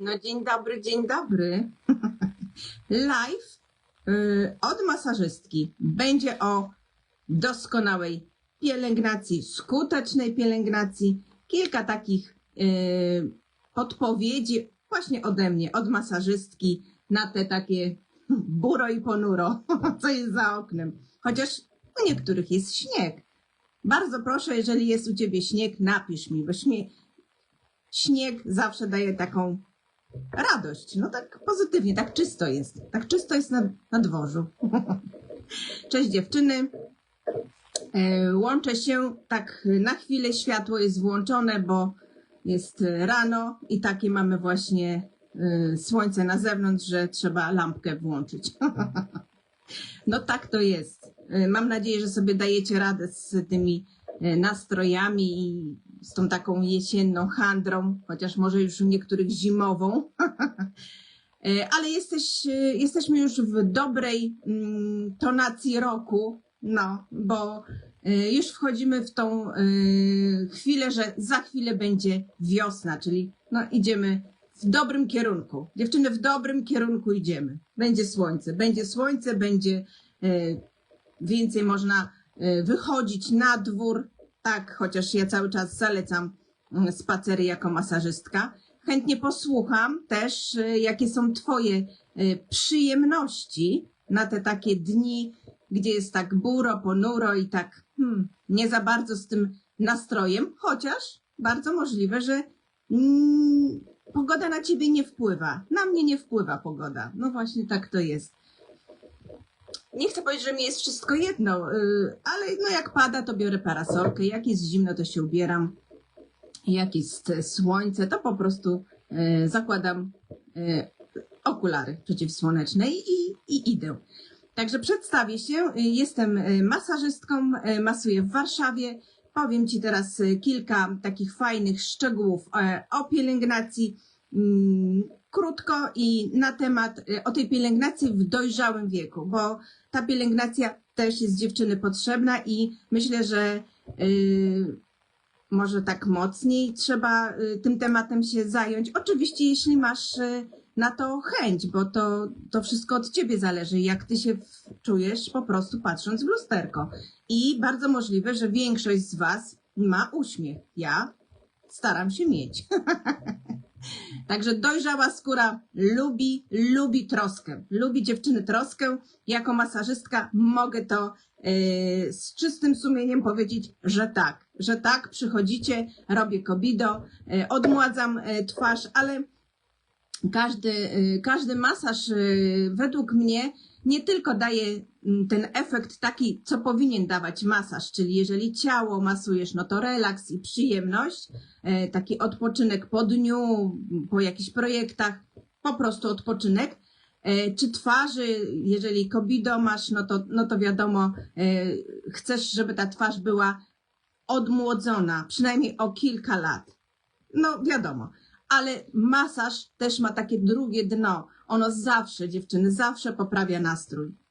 No dzień dobry, dzień dobry. Live y, od masażystki będzie o doskonałej pielęgnacji, skutecznej pielęgnacji. Kilka takich y, podpowiedzi właśnie ode mnie, od masażystki na te takie buro i ponuro, co jest za oknem. Chociaż u niektórych jest śnieg. Bardzo proszę, jeżeli jest u ciebie śnieg, napisz mi, bo śnieg zawsze daje taką radość. No tak pozytywnie, tak czysto jest. Tak czysto jest na, na dworzu. Cześć dziewczyny. E, Łączę się tak na chwilę, światło jest włączone, bo jest rano i takie mamy właśnie e, słońce na zewnątrz, że trzeba lampkę włączyć. No tak to jest. E, Mam nadzieję, że sobie dajecie radę z tymi nastrojami i z tą taką jesienną handrą, chociaż może już u niektórych zimową. E, Ale jesteś, e, jesteśmy już w dobrej mm, tonacji roku, no, bo e, już wchodzimy w tą e, chwilę, że za chwilę będzie wiosna, czyli no, idziemy w dobrym kierunku. Dziewczyny, w dobrym kierunku idziemy. Będzie słońce, będzie słońce, będzie e, więcej można e, wychodzić na dwór, tak, chociaż ja cały czas zalecam mm, spacery jako masażystka. Chętnie posłucham też, e, jakie są Twoje e, przyjemności na te takie dni, gdzie jest tak buro, ponuro i tak hmm, nie za bardzo z tym nastrojem, chociaż bardzo możliwe, że mm, pogoda na Ciebie nie wpływa. Na mnie nie wpływa pogoda. No właśnie tak to jest nie chcę powiedzieć, że mi jest wszystko jedno, y, ale no jak pada, to biorę parasolkę, jak jest zimno, to się ubieram, jak jest słońce, to po prostu e, zakładam e, okulary przeciwsłoneczne i, i idę. Także przedstawię się, y, jestem masażystką, masuję w Warszawie. Powiem Ci teraz kilka takich fajnych szczegółów o pielęgnacji, mm, krótko i na temat e, o tej pielęgnacji w dojrzałym wieku, bo ta pielęgnacja też jest dziewczyny potrzebna i myślę, że y, może tak mocniej trzeba y, tym tematem się zająć. Oczywiście, jeśli masz y, na to chęć, bo to, to wszystko od ciebie zależy, jak ty się czujesz po prostu patrząc w lusterko. I bardzo możliwe, że większość z was ma uśmiech. Ja staram się mieć. Także dojrzała skóra lubi, lubi troskę. Lubi dziewczyny troskę. Jako masażystka mogę to yy, z czystym sumieniem powiedzieć, że tak. Że tak, przychodzicie, robię kobido, yy, odmładzam yy, twarz, ale każdy, każdy masaż według mnie nie tylko daje ten efekt taki, co powinien dawać masaż, czyli jeżeli ciało masujesz, no to relaks i przyjemność, e, taki odpoczynek po dniu, po jakichś projektach, po prostu odpoczynek. E, Czy twarzy, jeżeli kobido masz, no to, no to wiadomo, e, chcesz, żeby ta twarz była odmłodzona, przynajmniej o kilka lat. No wiadomo, ale masaż też ma takie drugie dno. Ono zawsze, dziewczyny, zawsze poprawia nastrój.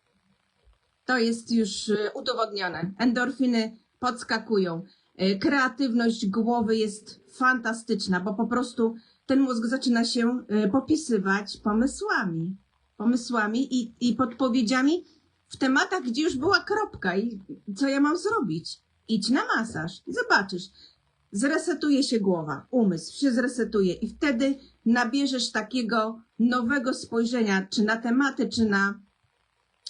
To jest już e, udowodnione. Endorfiny podskakują. E, Kreatywność głowy jest fantastyczna, bo po prostu ten mózg zaczyna się e, popisywać pomysłami. Pomysłami i, i podpowiedziami w tematach, gdzie już była kropka i co ja mam zrobić. Idź na masaż i zobaczysz. Zresetuje się głowa, umysł się zresetuje i wtedy nabierzesz takiego nowego spojrzenia, czy na tematy, czy na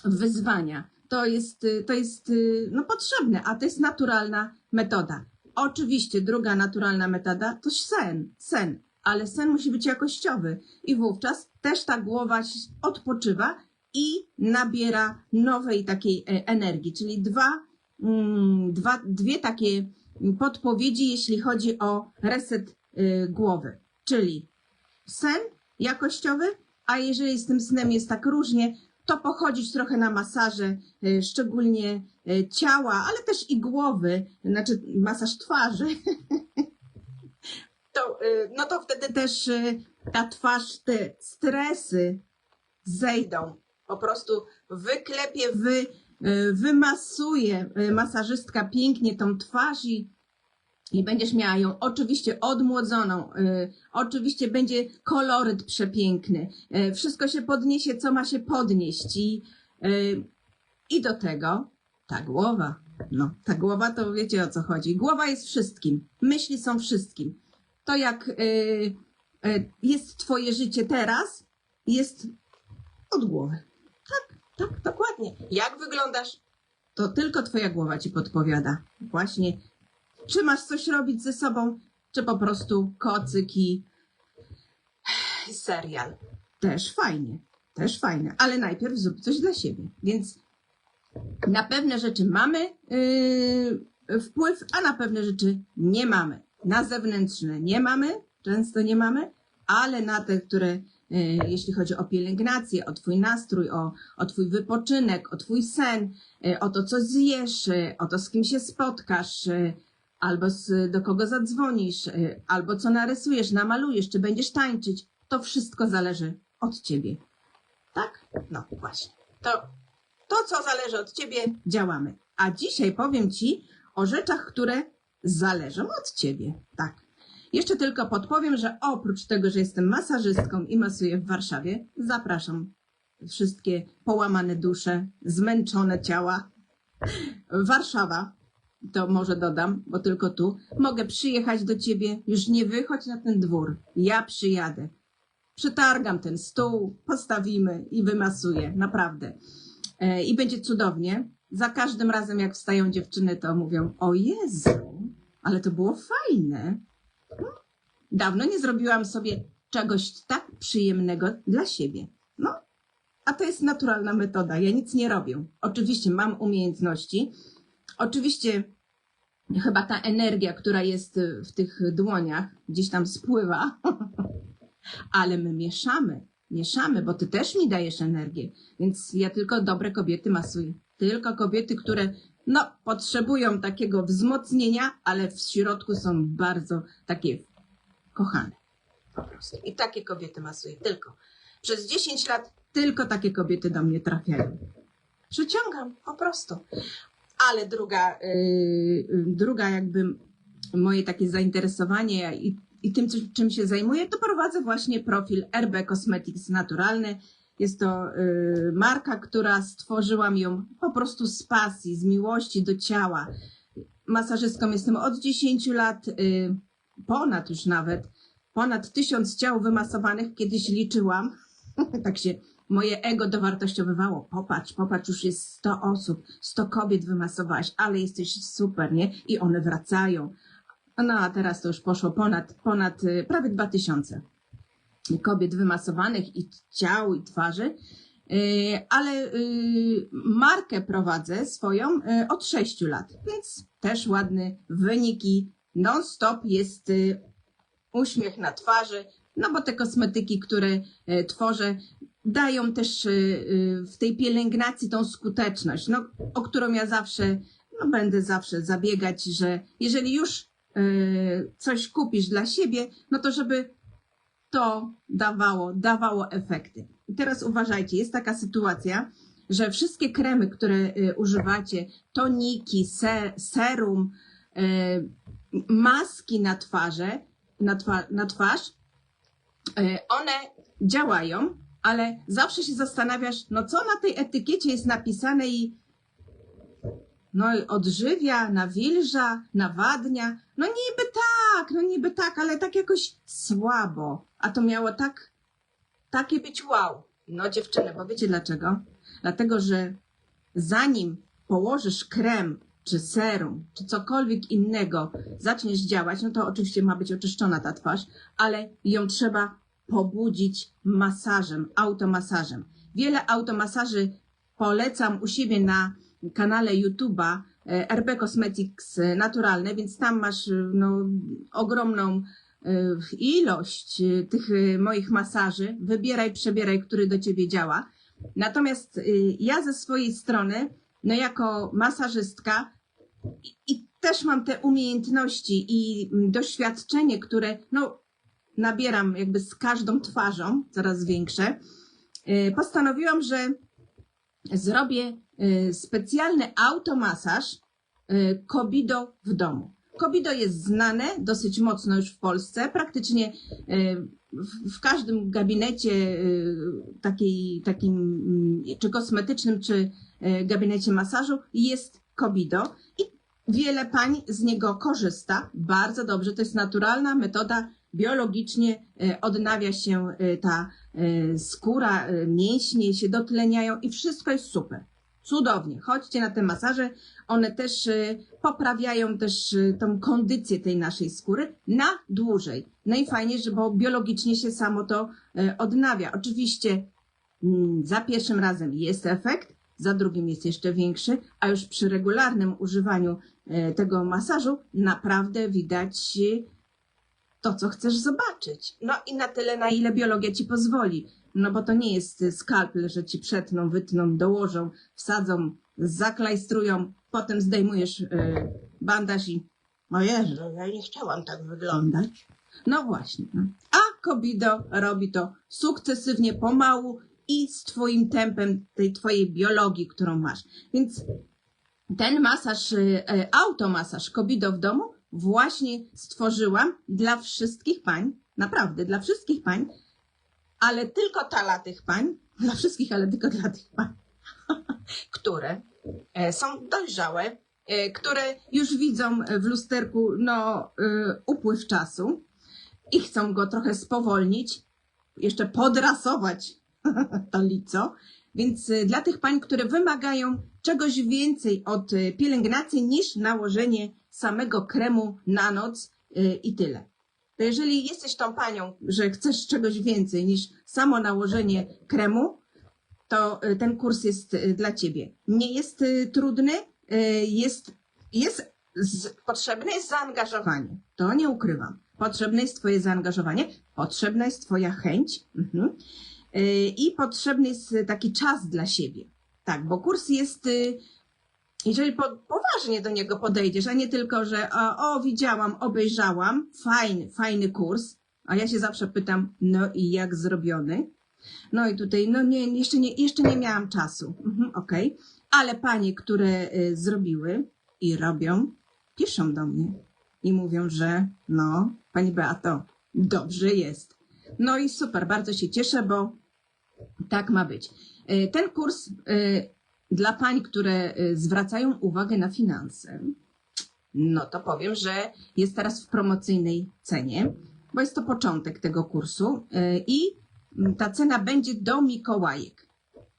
wyzwania. To jest, y, to jest y, no, potrzebne, a to jest naturalna metoda. Oczywiście druga naturalna metoda to sen, sen, ale sen musi być jakościowy i wówczas też ta głowa odpoczywa i nabiera nowej takiej e, energii, czyli dwa, mm, dwa, dwie takie podpowiedzi, jeśli chodzi o reset y, głowy, czyli sen jakościowy, a jeżeli z tym snem jest tak różnie, to pochodzić trochę na masaże, y, szczególnie y, ciała, ale też i głowy, znaczy masaż twarzy. To, y, no to wtedy też ta twarz, te stresy zejdą. Po prostu wyklepie, wy, wymasuje masażystka pięknie tą twarz i i będziesz miała ją oczywiście odmłodzoną, y, oczywiście będzie koloryt przepiękny, y, wszystko się podniesie, co ma się podnieść i, y, i do tego ta głowa. No, ta głowa to wiecie o co chodzi. Głowa jest wszystkim, myśli są wszystkim. To jak y, y, jest twoje życie teraz, jest od głowy. Tak, tak, dokładnie. Jak wyglądasz, to tylko twoja głowa ci podpowiada. Właśnie czy masz coś robić ze sobą, czy po prostu kocyk i serial. Też fajnie, też fajne, ale najpierw zrób coś dla siebie. Więc na pewne rzeczy mamy yy, wpływ, a na pewne rzeczy nie mamy. Na zewnętrzne nie mamy, często nie mamy, ale na te, które yy, jeśli chodzi o pielęgnację, o Twój nastrój, o, o Twój wypoczynek, o Twój sen, yy, o to, co zjesz, yy, o to, z kim się spotkasz, albo z, do kogo zadzwonisz, y, albo co narysujesz, namalujesz, czy będziesz tańczyć, to wszystko zależy od ciebie. Tak? No właśnie. To, to co zależy od ciebie, działamy. A dzisiaj powiem ci o rzeczach, które zależą od ciebie. Tak. Jeszcze tylko podpowiem, że oprócz tego, że jestem masażystką i masuję w Warszawie, zapraszam wszystkie połamane dusze, zmęczone ciała. Warszawa, to może dodam, bo tylko tu, mogę przyjechać do ciebie, już nie wychodź na ten dwór, ja przyjadę. Przetargam ten stół, postawimy i wymasuję, naprawdę. E, I będzie cudownie. Za każdym razem, jak wstają dziewczyny, to mówią: O Jezu, ale to było fajne. No, Dawno nie zrobiłam sobie czegoś tak przyjemnego dla siebie. No, a to jest naturalna metoda. Ja nic nie robię. Oczywiście mam umiejętności. Oczywiście chyba ta energia, która jest w tych dłoniach, gdzieś tam spływa, ale my mieszamy, mieszamy, bo ty też mi dajesz energię, więc ja tylko dobre kobiety masuję. Tylko kobiety, które no, potrzebują takiego wzmocnienia, ale w środku są bardzo takie kochane. Po prostu. I takie kobiety masuję. Tylko. Przez 10 lat tylko takie kobiety do mnie trafiają. Przyciągam, po prostu. Ale druga, yy, druga jakby moje takie zainteresowanie i, i tym, czym się zajmuję, to prowadzę właśnie profil RB Cosmetics Naturalny. Jest to yy, marka, która stworzyłam ją po prostu z pasji, z miłości do ciała. Masażystką jestem od 10 lat, ponad już nawet, ponad tysiąc ciał wymasowanych kiedyś liczyłam. tak się moje ego dowartościowywało. Popatrz, popatrz, już jest 100 osób, 100 kobiet wymasowałaś, ale jesteś super, nie? I one wracają. No a teraz to już poszło ponad, ponad y, prawie 2000 kobiet wymasowanych i ciał, i twarzy. Y, Ale y, markę prowadzę swoją od 6 lat, więc też ładne wyniki. Non-stop jest uśmiech na twarzy, no bo te kosmetyki, które tworzę, dają też e, e, w tej pielęgnacji tą skuteczność, no, o którą ja zawsze, no będę zawsze zabiegać, że jeżeli już e, coś kupisz dla siebie, no to żeby to dawało, dawało efekty. I teraz uważajcie, jest taka sytuacja, że wszystkie kremy, które używacie, toniki, se, serum, maski na twarze, na, twa, na twarz, one działają, ale zawsze się zastanawiasz, no co na tej etykiecie jest napisane i no odżywia, nawilża, nawadnia. No niby tak, no niby tak, ale tak jakoś słabo. A to miało tak, takie być wow. No dziewczyny, bo wiecie dlaczego? Dlatego, że zanim położysz krem, czy serum, czy cokolwiek innego, zaczniesz działać, no to oczywiście ma być oczyszczona ta twarz, ale ją trzeba pobudzić masażem, automasażem. Wiele automasaży polecam u siebie na kanale YouTube'a e, RB Cosmetics Naturalne, więc tam masz e, no, ogromną e, ilość tych moich masaży. Wybieraj, przebieraj, który do ciebie działa. Natomiast ja ze swojej strony, no jako masażystka i, i też mam te umiejętności i mm, doświadczenie, które no, nabieram jakby z każdą twarzą, coraz większe, e, postanowiłam, że zrobię e, specjalny automasaż e, Kobido w domu. Kobido jest znane dosyć mocno już w Polsce. Praktycznie w, każdym gabinecie takiej, takim mm, czy kosmetycznym, czy gabinecie masażu jest Kobido i wiele pań z niego korzysta. Bardzo dobrze. To jest naturalna metoda. Biologicznie e, odnawia się e, ta e, skóra, mięśnie się dotleniają i wszystko jest super. Cudownie. Chodźcie na te masaże. One też poprawiają też tą kondycję tej naszej skóry na dłużej. No i fajnie, bo biologicznie się samo to odnawia. Oczywiście mm, za pierwszym razem jest efekt, za drugim jest jeszcze większy, a już przy regularnym używaniu tego masażu naprawdę widać to, co chcesz zobaczyć. No i na tyle, na ile biologia ci pozwoli. No bo to nie jest skalpel, że ci przetną, wytną, dołożą, wsadzą, zaklajstrują, potem zdejmujesz e, bandaż i o Jezu, ja nie chciałam tak wyglądać. No właśnie. A Kobido robi to sukcesywnie, pomału i z twoim tempem tej twojej biologii, którą masz. Więc ten masaż, e, e, automasaż Kobido w domu właśnie stworzyłam dla wszystkich pań, naprawdę dla wszystkich pań, ale tylko dla tych pań, dla wszystkich, ale tylko dla tych pań, które e, są dojrzałe, e, które już widzą w lusterku no, e, upływ czasu i chcą go trochę spowolnić, jeszcze podrasować to lico. Więc dla tych pań, które wymagają czegoś więcej od pielęgnacji niż nałożenie samego kremu na noc y, i tyle. To jeżeli jesteś tą panią, że chcesz czegoś więcej niż samo nałożenie kremu, to y, ten kurs jest y, dla ciebie. Nie jest trudny, jest, jest z, potrzebne jest zaangażowanie. To nie ukrywam. Potrzebne jest twoje zaangażowanie, potrzebna jest twoja chęć. Mhm. I potrzebny jest taki czas dla siebie. Tak, bo kurs jest, jeżeli po, poważnie do niego podejdziesz, a nie tylko, że o, o, widziałam, obejrzałam, fajny, fajny kurs, a ja się zawsze pytam, no i jak zrobiony? No i tutaj, no nie, jeszcze nie, jeszcze nie miałam czasu. Mhm, Okej, ale panie, które y, zrobiły i robią, piszą do mnie i mówią, że no, pani Beato, dobrze jest. No i super, bardzo się cieszę, bo tak ma być. E, Ten kurs e, dla pań, które e, zwracają uwagę na finanse, no to powiem, że jest teraz w promocyjnej cenie, bo jest to początek tego kursu e, i ta cena będzie do Mikołajek.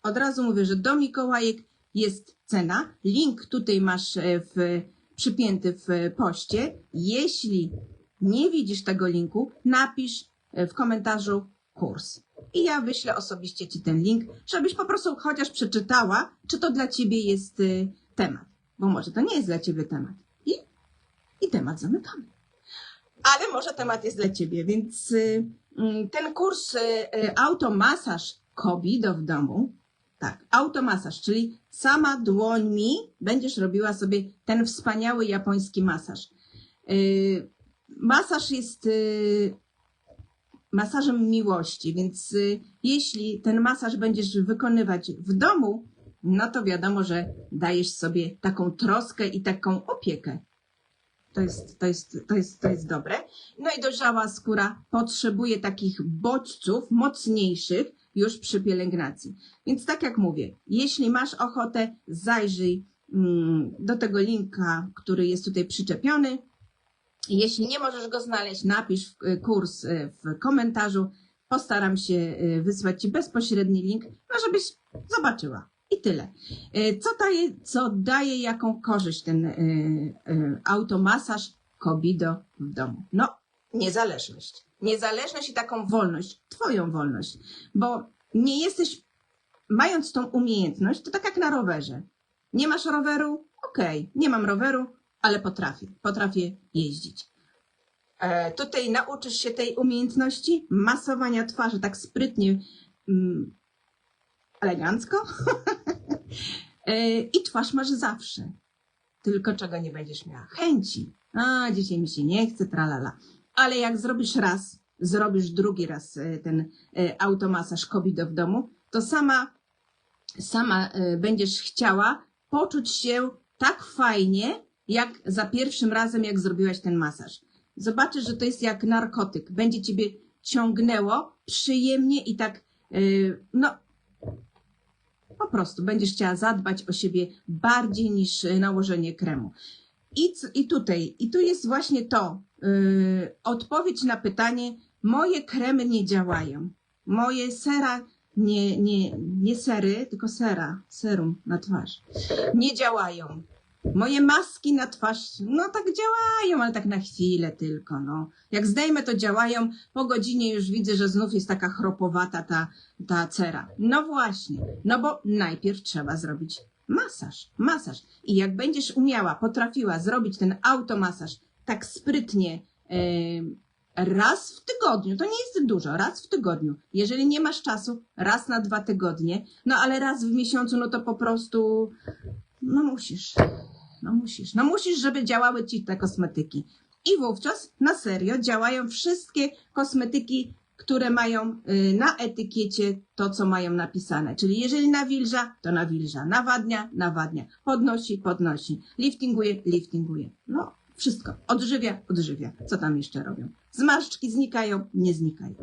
Od razu mówię, że do Mikołajek jest cena. Link tutaj masz e, w, przypięty w poście. Jeśli nie widzisz tego linku, napisz w komentarzu kurs. I ja wyślę osobiście Ci ten link, żebyś po prostu chociaż przeczytała, czy to dla Ciebie jest y, temat. Bo może to nie jest dla Ciebie temat. I, i temat zamykamy. Ale może temat jest dla Ciebie, więc y, mm, ten kurs y, automasaż Kobido w domu, tak, automasaż, czyli sama dłońmi będziesz robiła sobie ten wspaniały japoński masaż. Masaż jest masażem miłości, więc y, jeśli ten masaż będziesz wykonywać w domu, no to wiadomo, że dajesz sobie taką troskę i taką opiekę. To jest, to jest, to jest, to jest dobre. No i dojrzała skóra potrzebuje takich bodźców mocniejszych już przy pielęgnacji. Więc tak jak mówię, jeśli masz ochotę, zajrzyj mm, do tego linka, który jest tutaj przyczepiony. Jeśli nie możesz go znaleźć, napisz y, kurs y, w komentarzu. Postaram się y, wysłać Ci bezpośredni link, no żebyś zobaczyła. I tyle. Co daje, co daje jaką korzyść ten automasaż Kobido w domu? No, niezależność. Niezależność i taką wolność, Twoją wolność. Bo nie jesteś, mając tą umiejętność, to tak jak na rowerze. Nie masz roweru? Okej, nie mam roweru, ale potrafię. Potrafię jeździć. E, tutaj nauczysz się tej umiejętności masowania twarzy tak sprytnie, mm, elegancko. e, I twarz masz zawsze. Tylko czego nie będziesz miała? Chęci. A, dzisiaj mi się nie chce, tralala. Ale jak zrobisz raz, zrobisz drugi raz e, ten automasaż Kobido w domu, to sama, sama będziesz chciała poczuć się tak fajnie, jak za pierwszym razem, jak zrobiłaś ten masaż. Zobaczysz, że to jest jak narkotyk. Będzie ciebie ciągnęło przyjemnie i tak, yy, no, po prostu będziesz chciała zadbać o siebie bardziej niż y, nałożenie kremu. I, i tutaj, i tu jest właśnie to, yy, odpowiedź na pytanie, moje kremy nie działają. Moje sera, nie, nie, nie sery, tylko sera, serum na twarz, nie działają. Moje maski na twarz, no tak działają, ale tak na chwilę tylko, no. Jak zdejmę, to działają. Po godzinie już widzę, że znów jest taka chropowata ta, ta cera. No właśnie, no bo najpierw trzeba zrobić masaż, masaż. I jak będziesz umiała, potrafiła zrobić ten automasaż tak sprytnie, raz w tygodniu, to nie jest dużo, raz w tygodniu. Jeżeli nie masz czasu, raz na dwa tygodnie, no ale raz w miesiącu, no to po prostu, no musisz. No musisz. No musisz, żeby działały ci te kosmetyki. I wówczas na serio działają wszystkie kosmetyki, które mają y, na etykiecie to, co mają napisane. Czyli jeżeli nawilża, to nawilża. Nawadnia, nawadnia. Podnosi, podnosi. Liftinguje, liftinguje. No, wszystko. Odżywia, odżywia. Co tam jeszcze robią? Zmarszczki znikają, nie znikają.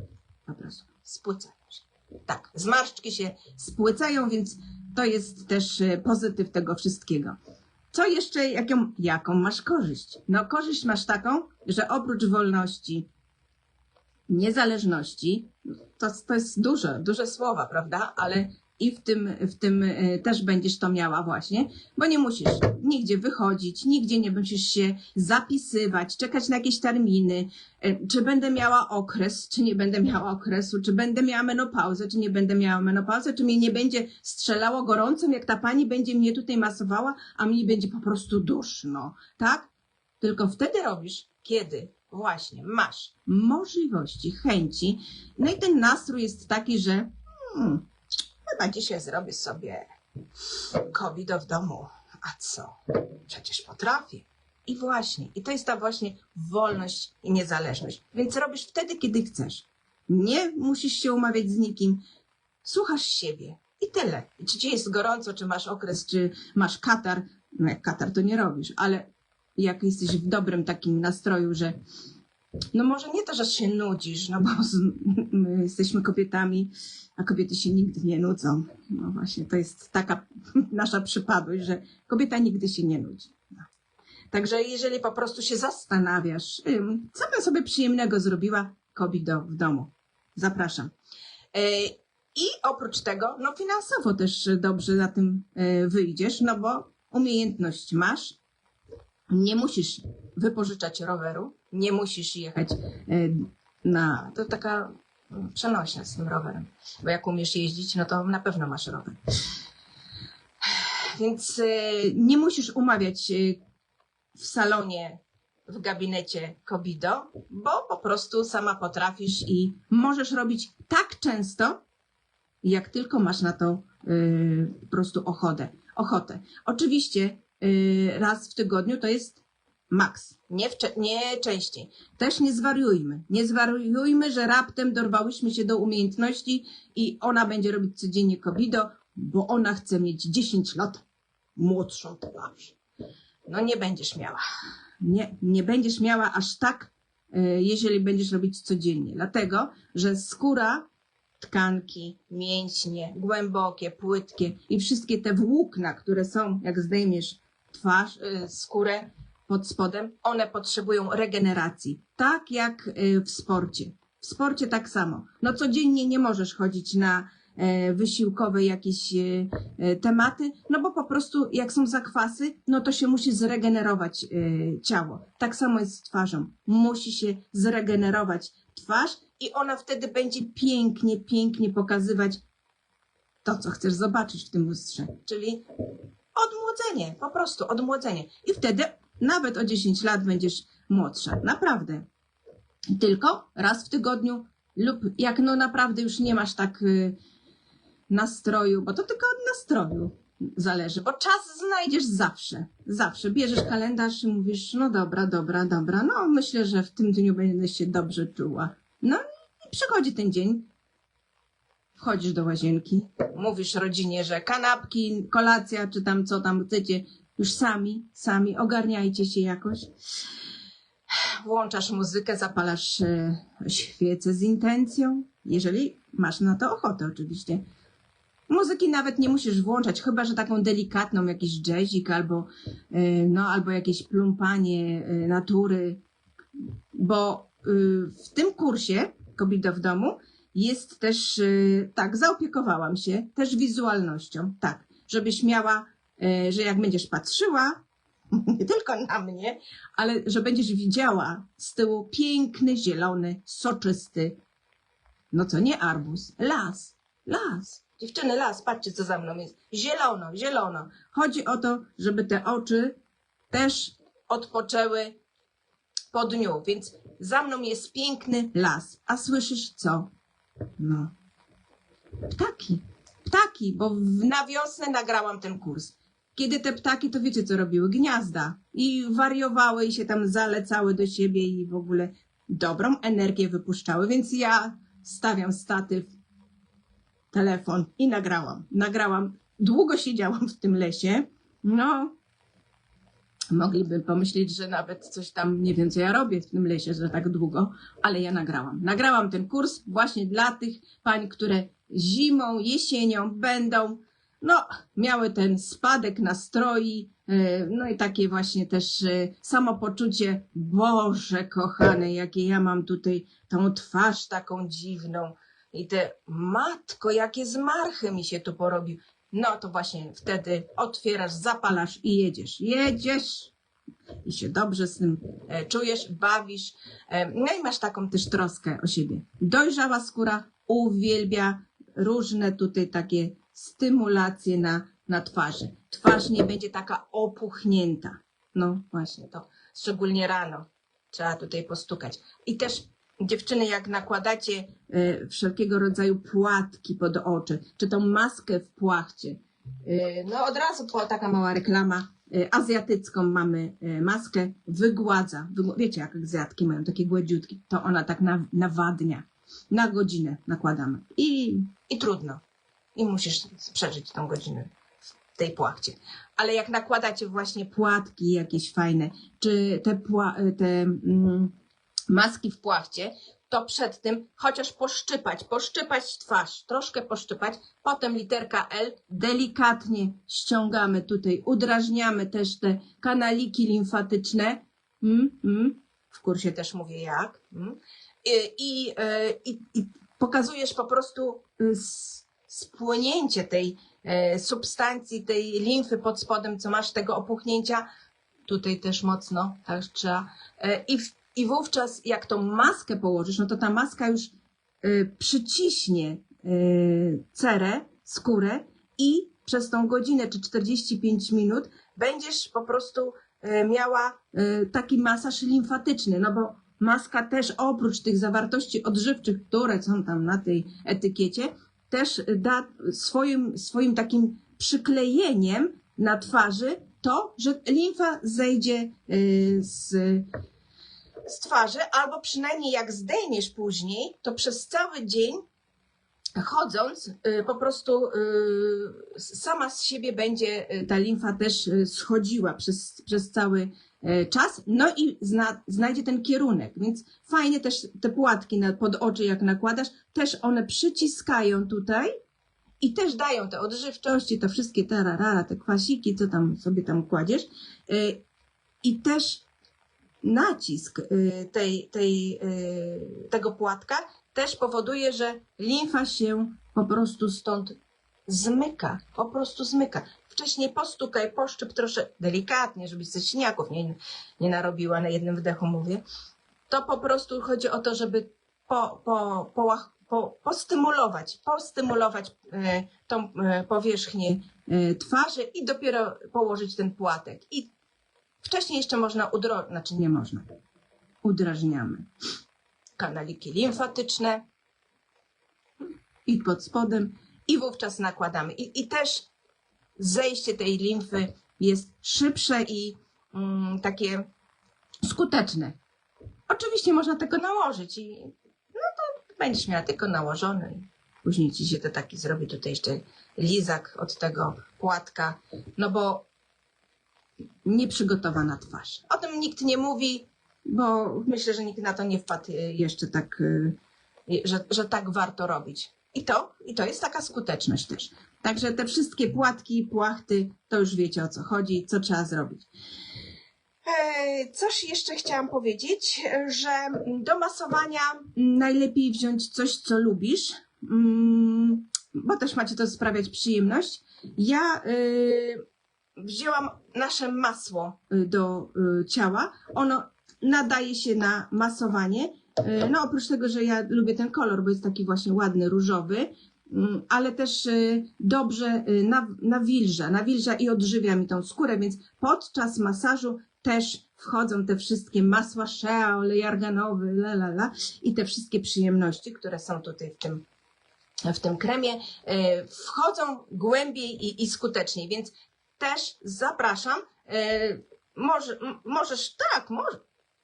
Po prostu spłycają się. Tak, zmarszczki się spłycają, więc to jest też y, pozytyw tego wszystkiego. Co jeszcze, jaką, jaką masz korzyść? No korzyść masz taką, że oprócz wolności, niezależności, to, to jest duże, duże słowa, prawda? Ale i w tym, w tym e, też będziesz to miała właśnie, bo nie musisz nigdzie wychodzić, nigdzie nie musisz się zapisywać, czekać na jakieś terminy, e, czy będę miała okres, czy nie będę miała okresu, czy będę miała menopauzę, czy nie będę miała menopauzę, czy mnie nie będzie strzelało gorącą, jak ta pani będzie mnie tutaj masowała, a mi będzie po prostu duszno, tak? Tylko wtedy robisz, kiedy właśnie masz możliwości, chęci, no i ten nastrój jest taki, że hmm, chyba dzisiaj zrobię sobie kobido w domu. A co? Przecież potrafię. I właśnie, i to jest ta właśnie wolność i niezależność. Więc robisz wtedy, kiedy chcesz. Nie musisz się umawiać z nikim. Słuchasz siebie. I tyle. Czy ci jest gorąco, czy masz okres, czy masz katar. No jak katar to nie robisz, ale jak jesteś w dobrym takim nastroju, że no może nie to, że się nudzisz, no bo my jesteśmy kobietami, a kobiety się nigdy nie nudzą. No właśnie, to jest taka nasza przypadłość, że kobieta nigdy się nie nudzi. No. Także jeżeli po prostu się zastanawiasz, co bym sobie przyjemnego zrobiła, kobido w domu. Zapraszam. E, I oprócz tego, no finansowo też dobrze na tym e, wyjdziesz, no bo umiejętność masz, nie musisz wypożyczać roweru, nie musisz jechać e, na. To taka przenośnia z tym rowerem. Bo jak umiesz jeździć, no to na pewno masz rower. Więc e, nie musisz umawiać e, w salonie, w gabinecie Kobido, bo po prostu sama potrafisz i możesz robić tak często, jak tylko masz na to po prostu ochotę. ochotę. Oczywiście raz w tygodniu to jest maks, nie, nie częściej. Też nie zwariujmy. Nie zwariujmy, że raptem dorwałyśmy się do umiejętności i ona będzie robić codziennie kobido, bo ona chce mieć 10 lat młodszą twarz. No nie będziesz miała. Nie, nie będziesz miała aż tak, y, jeżeli będziesz robić codziennie. Dlatego, że skóra tkanki, mięśnie, głębokie, płytkie i wszystkie te włókna, które są, jak zdejmiesz twarz, y, skórę pod spodem, one potrzebują regeneracji. Tak jak y, w sporcie. W sporcie tak samo. No codziennie nie możesz chodzić na e, wysiłkowe jakieś e, e, tematy, no bo po prostu jak są zakwasy, no to się musi zregenerować ciało. Tak samo jest z twarzą. Musi się zregenerować twarz i ona wtedy będzie pięknie, pięknie pokazywać to, co chcesz zobaczyć w tym lustrze. Czyli odmłodzenie, po prostu odmłodzenie. I wtedy nawet o 10 lat będziesz młodsza. Naprawdę. Tylko raz w tygodniu lub jak no naprawdę już nie masz tak y, nastroju, bo to tylko od nastroju zależy, bo czas znajdziesz zawsze. Zawsze. Bierzesz kalendarz i mówisz, no dobra, dobra, dobra, no myślę, że w tym dniu będę się dobrze czuła. No i przychodzi ten dzień, wchodzisz do łazienki, mówisz rodzinie, że kanapki, kolacja, czy tam co tam chcecie, już sami, sami, ogarniajcie się jakoś. Włączasz muzykę, zapalasz e, świecę z intencją, jeżeli masz na to ochotę oczywiście. Muzyki nawet nie musisz włączać, chyba że taką delikatną, jakiś jazzik albo, e, no, albo jakieś plumpanie e, natury, bo w tym kursie Kobieta w domu jest też, y, tak, zaopiekowałam się też wizualnością, tak, żebyś miała, y, że jak będziesz patrzyła, nie tylko na mnie, ale że będziesz widziała z tyłu piękny, zielony, soczysty, no co nie arbuz, las, las. Dziewczyny, las, patrzcie co za mną jest. Zielono, zielono. Chodzi o to, żeby te oczy też odpoczęły po dniu, więc za mną jest piękny las. A słyszysz co? No. Ptaki. Ptaki, bo w- na wiosnę nagrałam ten kurs. Kiedy te ptaki, to wiecie co robiły? Gniazda. I wariowały i się tam zalecały do siebie i w ogóle dobrą energię wypuszczały, więc ja stawiam statyw, telefon i nagrałam. Nagrałam. Długo siedziałam w tym lesie. No, Mogliby pomyśleć, że nawet coś tam, nie wiem co ja robię w tym lesie, że tak długo, ale ja nagrałam. Nagrałam ten kurs właśnie dla tych pań, które zimą, jesienią będą, no, miały ten spadek nastroi, e, no i takie właśnie też e, samopoczucie, Boże kochane, jakie ja mam tutaj tą twarz taką dziwną i te, matko, jakie zmarchy mi się tu porobił. No to właśnie wtedy otwierasz, zapalasz i jedziesz. Jedziesz i się dobrze z tym e, czujesz, bawisz. E, no i masz taką też troskę o siebie. Dojrzała skóra uwielbia różne tutaj takie stymulacje na, na twarzy. Twarz nie będzie taka opuchnięta. No właśnie to, szczególnie rano trzeba tutaj postukać. I też dziewczyny, jak nakładacie e, wszelkiego rodzaju płatki pod oczy, czy tą maskę w płachcie, e, no od razu po, taka mała reklama, e, azjatycką mamy maskę, wygładza, Wyg- wiecie jak Azjatki mają takie gładziutkie, to ona tak na, nawadnia, na godzinę nakładamy. I, i trudno, i musisz przeżyć tą godzinę w tej płachcie. Ale jak nakładacie właśnie płatki jakieś fajne, czy te, pła, te mm, maski w płachcie, to przed tym chociaż poszczypać, poszczypać twarz, troszkę poszczypać, potem literka L, delikatnie ściągamy tutaj, udrażniamy też te kanaliki limfatyczne, mm, mm, w kursie też mówię jak, mm, i, i, e, i, i pokazujesz po prostu y, spłynięcie tej e, substancji, tej limfy pod spodem, co masz, tego opuchnięcia, tutaj też mocno, tak trzeba, E, i, w, i wówczas jak tą maskę położysz, no to ta maska już y, przyciśnie y, cerę, skórę i przez tą godzinę czy 45 minut będziesz po prostu y, miała taki masaż limfatyczny, no bo maska też oprócz tych zawartości odżywczych, które są tam na tej etykiecie, też da swoim, swoim takim przyklejeniem na twarzy to, że limfa zejdzie z, z twarzy, albo przynajmniej jak zdejmiesz później, to przez cały dzień chodząc, y, po prostu y, sama z siebie będzie y, ta limfa też schodziła przez, przez cały y, czas, no i zna, znajdzie ten kierunek, więc fajnie też te płatki na, pod oczy jak nakładasz, też one przyciskają tutaj i też dają te odżywczości, to wszystkie te rarara, te kwasiki, co tam sobie tam kładziesz. Y, i też nacisk y, tej, tej, y, tego płatka też powoduje, że limfa się po prostu stąd zmyka, po prostu zmyka. Wcześniej postukaj, poszczyp troszkę delikatnie, żebyś ze śniaków nie, nie narobiła, na jednym wdechu mówię. To po prostu chodzi o to, żeby po, po, po, po, postymulować, postymulować y, tą powierzchnię twarzy i dopiero położyć ten płatek. I Wcześniej jeszcze można udro... znaczy nie można. Udrażniamy kanaliki limfatyczne i pod spodem i wówczas nakładamy. I, i też zejście tej limfy jest szybsze i mm, takie skuteczne. Oczywiście można tego nałożyć i no to będziesz miała tylko nałożone. i Później ci się to taki zrobi tutaj jeszcze lizak od tego płatka. No bo nieprzygotowana twarz. O tym nikt nie mówi, bo myślę, że nikt na to nie wpadł y, jeszcze tak, y, że, że tak warto robić. I to, I to jest taka skuteczność też. Także te wszystkie płatki, płachty, to już wiecie o co chodzi, co trzeba zrobić. E, Coś jeszcze chciałam powiedzieć, że do masowania najlepiej wziąć coś, co lubisz, mm, bo też macie to sprawiać przyjemność. Ja y, wzięłam nasze masło y, do y, ciała. Ono nadaje się na masowanie. Y, No oprócz tego, że ja lubię ten kolor, bo jest taki właśnie ładny, różowy, mm, ale też dobrze na- nawilża, nawilża i odżywia mi tą skórę, więc podczas masażu też wchodzą te wszystkie masła shea, olej arganowy, la la la i te wszystkie przyjemności, które są tutaj w tym, w tym kremie, wchodzą głębiej i, i skuteczniej, więc też zapraszam. y, Może, możesz, tak, może,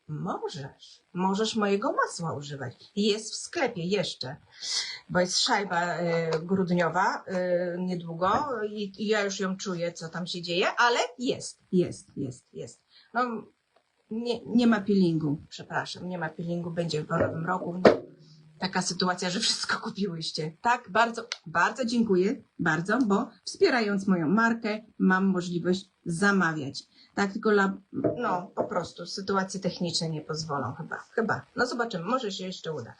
możesz, możesz mojego masła używać. Jest w sklepie jeszcze, bo jest szajba y, grudniowa y, niedługo i ja już ją czuję, co tam się dzieje, ale jest, jest, jest, jest. No, nie, nie ma peelingu, przepraszam, nie ma peelingu, będzie w nowym roku. Taka sytuacja, że wszystko kupiłyście. Tak, bardzo, bardzo dziękuję, bardzo, bo wspierając moją markę, mam możliwość zamawiać. Tak, tylko no, po prostu sytuacje techniczne nie pozwolą chyba, chyba. No zobaczymy, może się jeszcze uda.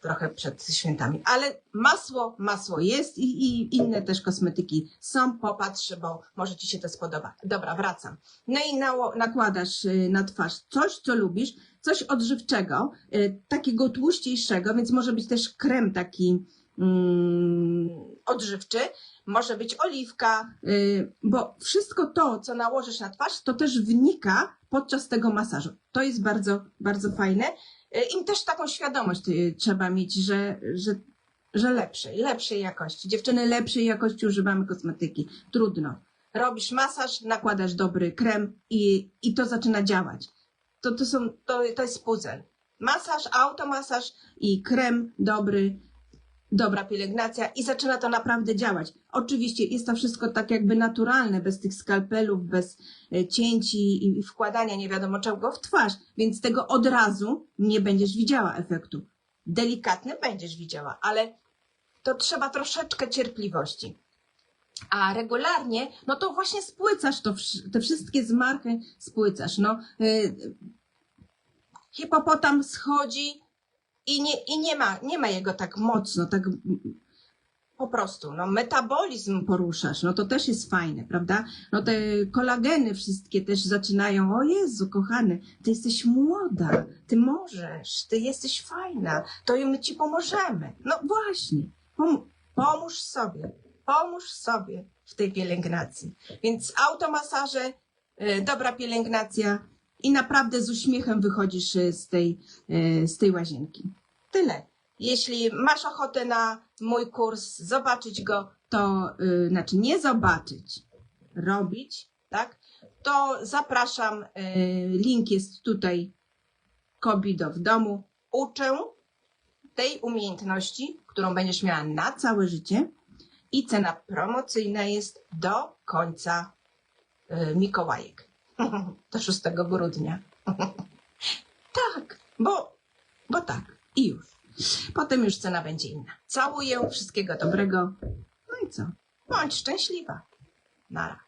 Trochę przed świętami, ale masło, masło jest i, i inne też kosmetyki są. Popatrz, bo może Ci się to spodoba. Dobra, wracam. No i nało- nakładasz y, na twarz coś, co lubisz, coś odżywczego, y, takiego tłuściejszego, więc może być też krem taki mm, odżywczy, może być oliwka, y, bo wszystko to, co nałożysz na twarz, to też wnika podczas tego masażu. To jest bardzo, bardzo fajne. Y, Im też taką świadomość y, trzeba mieć, że, że, że lepszej, lepszej jakości. Dziewczyny, lepszej jakości używamy kosmetyki. Trudno. Robisz masaż, nakładasz dobry krem i, i to zaczyna działać. To, to, są, to, to jest puzzle. Masaż, automasaż i krem dobry, dobra pielęgnacja i zaczyna to naprawdę działać. Oczywiście jest to wszystko tak jakby naturalne, bez tych skalpelów, bez e, cięć i, wkładania nie wiadomo czego w twarz, więc tego od razu nie będziesz widziała efektu. Delikatny będziesz widziała, ale to trzeba troszeczkę cierpliwości. A regularnie, no to właśnie spłycasz to, te wszystkie zmarchy spłycasz. No, y, hipopotam schodzi i nie, i nie ma, nie ma jego tak mocno, tak po prostu, no metabolizm poruszasz, no to też jest fajne, prawda? No te kolageny wszystkie też zaczynają, o Jezu, kochany, ty jesteś młoda, ty możesz, ty jesteś fajna, to my ci pomożemy. No właśnie, pom- pomóż sobie, pomóż sobie w tej pielęgnacji. Więc automasaże, y, dobra pielęgnacja i naprawdę z uśmiechem wychodzisz y, z tej, y, z tej łazienki. Tyle. Jeśli masz ochotę na mój kurs, zobaczyć go, to y, znaczy nie zobaczyć, robić, tak? To zapraszam. Link jest tutaj. Kobido w domu. Uczę tej umiejętności, którą będziesz miała na całe życie. I cena promocyjna jest do końca Mikołajek. Do 6 grudnia. tak, bo, bo tak. I już. Potem już cena będzie inna. Całuję, wszystkiego dobrego. No i co? Bądź szczęśliwa. Nara.